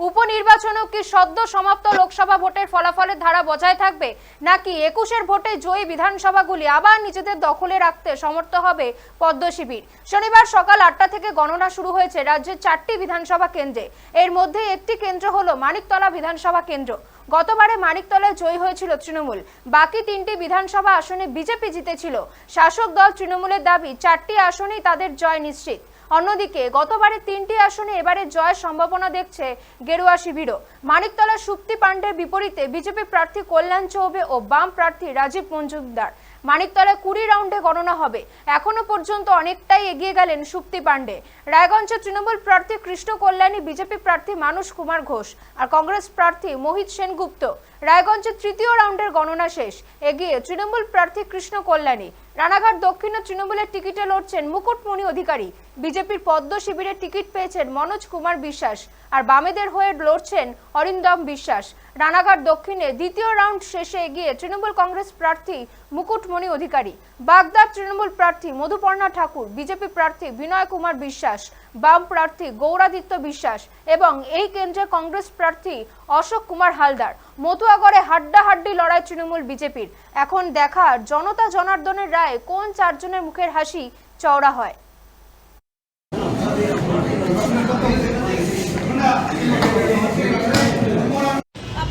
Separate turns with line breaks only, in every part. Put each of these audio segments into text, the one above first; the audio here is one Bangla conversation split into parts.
উপনির্বাচনেও কি সদ্য সমাপ্ত লোকসভা ভোটের ফলাফলের ধারা বজায় থাকবে? নাকি একুশের ভোটে জয়ী বিধানসভাগুলি আবার নিজেদের দখলে রাখতে সমর্থ হবে পদ্ম শিবির? শনিবার সকাল আটটা থেকে গণনা শুরু হয়েছে রাজ্যের চারটি বিধানসভা কেন্দ্রে। এর মধ্যে একটি কেন্দ্র হল মানিকতলা বিধানসভা কেন্দ্র। গতবারে মানিকতলায় জয়ী হয়েছিল তৃণমূল। বাকি তিনটি বিধানসভা আসনে বিজেপি জিতেছিল। শাসক দল তৃণমূলের দাবি, চারটি আসনেই তাদের জয় নিশ্চিত। অন্যদিকে গতবারে তিনটি আসনে এবারে জয়ের সম্ভাবনা দেখছে গেরুয়া শিবিরও। মানিকতলা সুপ্তি পাণ্ডের বিপরীতে বিজেপি প্রার্থী কল্যাণ চৌবে ও বাম প্রার্থী রাজীব মজুমদার। মানিকতলায় কুড়ি রাউন্ডে গণনা হবে। এখনও পর্যন্ত অনেকটাই এগিয়ে গেলেন সুপ্তি পাণ্ডে। রায়গঞ্জের তৃণমূল প্রার্থী কৃষ্ণ কল্যাণী, বিজেপি প্রার্থী মানুষ কুমার ঘোষ আর কংগ্রেস প্রার্থী মোহিত সেনগুপ্ত। রায়গঞ্জে তৃতীয় রাউন্ডের গণনা শেষ। এগিয়ে তৃণমূল প্রার্থী কৃষ্ণ কল্যাণী। রানাঘাট দক্ষিণে তৃণমূলের টিকিটে লড়ছেন মুকুটমণি অধিকারী। বিজেপির পদ্ম শিবিরের টিকিট পেয়েছেন মনোজ কুমার বিশ্বাস আর বামেদের হয়ে লড়ছেন অরিন্দম বিশ্বাস। রানাঘাট দক্ষিণে দ্বিতীয় রাউন্ড শেষে এগিয়ে তৃণমূল কংগ্রেস প্রার্থী মুকুটমণি অধিকারী। বাগদার তৃণমূল প্রার্থী মধুপর্ণা ঠাকুর, বিজেপি প্রার্থী বিনয় কুমার বিশ্বাস, বাম প্রার্থী গৌরাদিত্য বিশ্বাস এবং এই কেন্দ্রে কংগ্রেস প্রার্থী অশোক কুমার হালদার। মতুয়াগড়ে হাড্ডাহাড্ডি লড়াই তৃণমূল বিজেপির। এখন দেখার জনতা জনার্দনের রায়ে কোন চারজনের মুখের হাসি চওড়া হয়?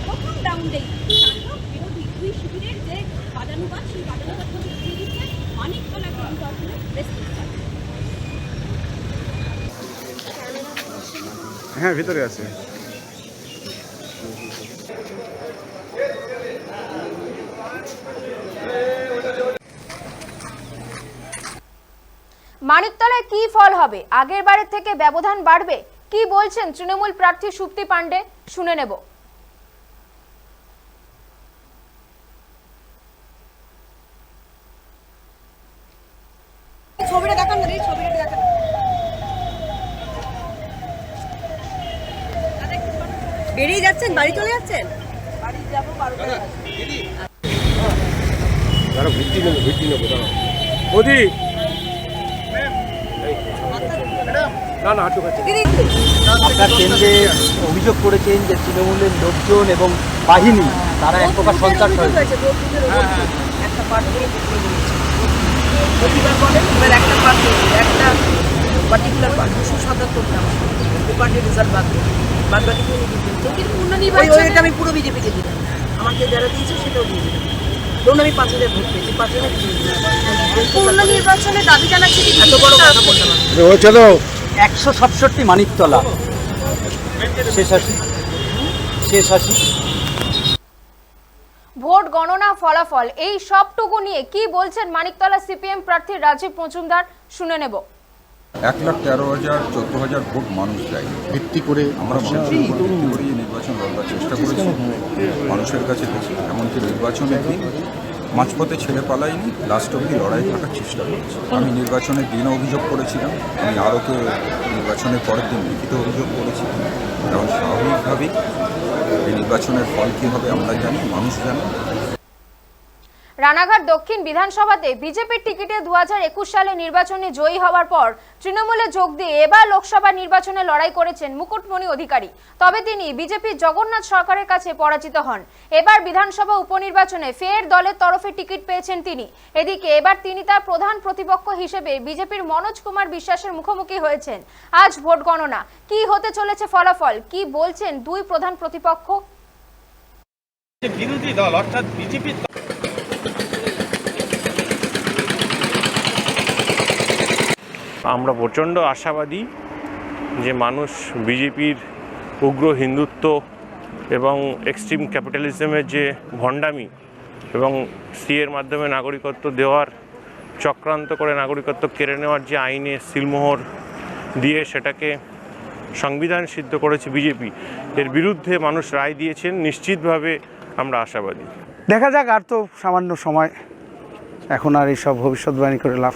প্রথম রাউন্ডেই শাসক বিরোধী দুই শিবিরের যে বাদানুবাদ সেই বাদানুবাদ উঠিয়ে দিচ্ছে মানিকতলা কিন্তু আসলে
হ্যাঁ ভিতরে আছে।
মানিকতলায় কি ফল হবে? আগের বারের থেকে ব্যবধান বাড়বে? কি বলছেন তৃণমূল প্রার্থী সুপ্তি পাণ্ডে? শুনে নেব।
ছবিটা দেখান ছবিটা দেখান। বেরিয়ে যাচ্ছেন বাড়ি চলে যাচ্ছেন? বাড়ি যাব
দাঁড়া ভিত্তি নেব ভিত্তি নেব দাঁড়া না না কাছে।
দিদি
আপনার কেন্দ্রে অভিযোগ করেছেন যে তৃণমূলের লোকজন এবং বাহিনী তারা এক প্রকার সন্ত্রাস হয়েছে।
ভোট দিতে। একটা পার্ট প্রতিবার বলেন এবার একটা পার্ট একটা পার্টিকুলার পার্ট দুশো সাতাত্তর গ্রাম ওই পার্টির রেজাল্ট বাদ দিয়ে। বাদ বাকি পুরো কিন্তু পূর্ণ নির্বাচন আমি পুরো বিজেপিকে দিলাম। আমাকে যারা দিয়েছে সেটাও দিয়ে দিলাম। ধরুন আমি পাঁচ হাজার ভোট পেয়েছি পাঁচ হাজার পূর্ণ নির্বাচনে দাবি জানাচ্ছি এত বড় কথা।
চলো।
একশো সাতষট্টি মানিকতলা। শেষ আসি শেষ আসি
ভোট গণনা ফলাফল এই সবটুকু নিয়ে কি বলছেন মানিকতলা সিপিএম প্রার্থী রাজীব মজুমদার? শুনে নেব।
এক লাখ তেরো হাজার চোদ্দ হাজার ভোট মানুষ দেয়।
ভিত্তি করে
আমরা মানুষের উপর ভিত্তি করেই নির্বাচন লড়বার চেষ্টা করেছি। মানুষের কাছে এমনকি নির্বাচনের দিন মাঝপথে ছেড়ে পালাইনি লাস্ট অব্দি লড়াই থাকার চেষ্টা করেছি। আমি নির্বাচনের দিন অভিযোগ করেছিলাম, আমি আরও আরোকে নির্বাচনের পরের দিন লিখিত অভিযোগ করেছি। এবং স্বাভাবিকভাবেই এই নির্বাচনের ফল কী হবে আমরা জানি, মানুষ জানে।
রানাঘাট দক্ষিণ বিধানসভাতে বিজেপির টিকিটে দু সালে নির্বাচনে জয়ী হওয়ার পর তৃণমূলে যোগ দিয়ে এবার লোকসভা নির্বাচনে লড়াই করেছেন মুকুটমণি অধিকারী। তবে তিনি বিজেপির জগন্নাথ সরকারের কাছে পরাজিত হন। এবার বিধানসভা উপনির্বাচনে ফের দলের তরফে টিকিট পেয়েছেন তিনি। এদিকে এবার তিনি তার প্রধান প্রতিপক্ষ হিসেবে বিজেপির মনোজ কুমার বিশ্বাসের মুখোমুখি হয়েছেন। আজ ভোট গণনা। কি হতে চলেছে ফলাফল? কি বলছেন দুই প্রধান প্রতিপক্ষ?
বিরোধী দল, অর্থাৎ বিজেপির আমরা প্রচণ্ড আশাবাদী যে মানুষ বিজেপির উগ্র হিন্দুত্ব এবং এক্সট্রিম ক্যাপিটালিজমের যে ভণ্ডামি এবং সিএর মাধ্যমে নাগরিকত্ব দেওয়ার চক্রান্ত করে নাগরিকত্ব কেড়ে নেওয়ার যে আইনে সিলমোহর দিয়ে সেটাকে সংবিধান সিদ্ধ করেছে বিজেপি, এর বিরুদ্ধে মানুষ রায় দিয়েছেন, নিশ্চিতভাবে আমরা আশাবাদী।
দেখা যাক, আর তো সামান্য সময়। এখন আর এইসব ভবিষ্যৎবাণী করে লাভ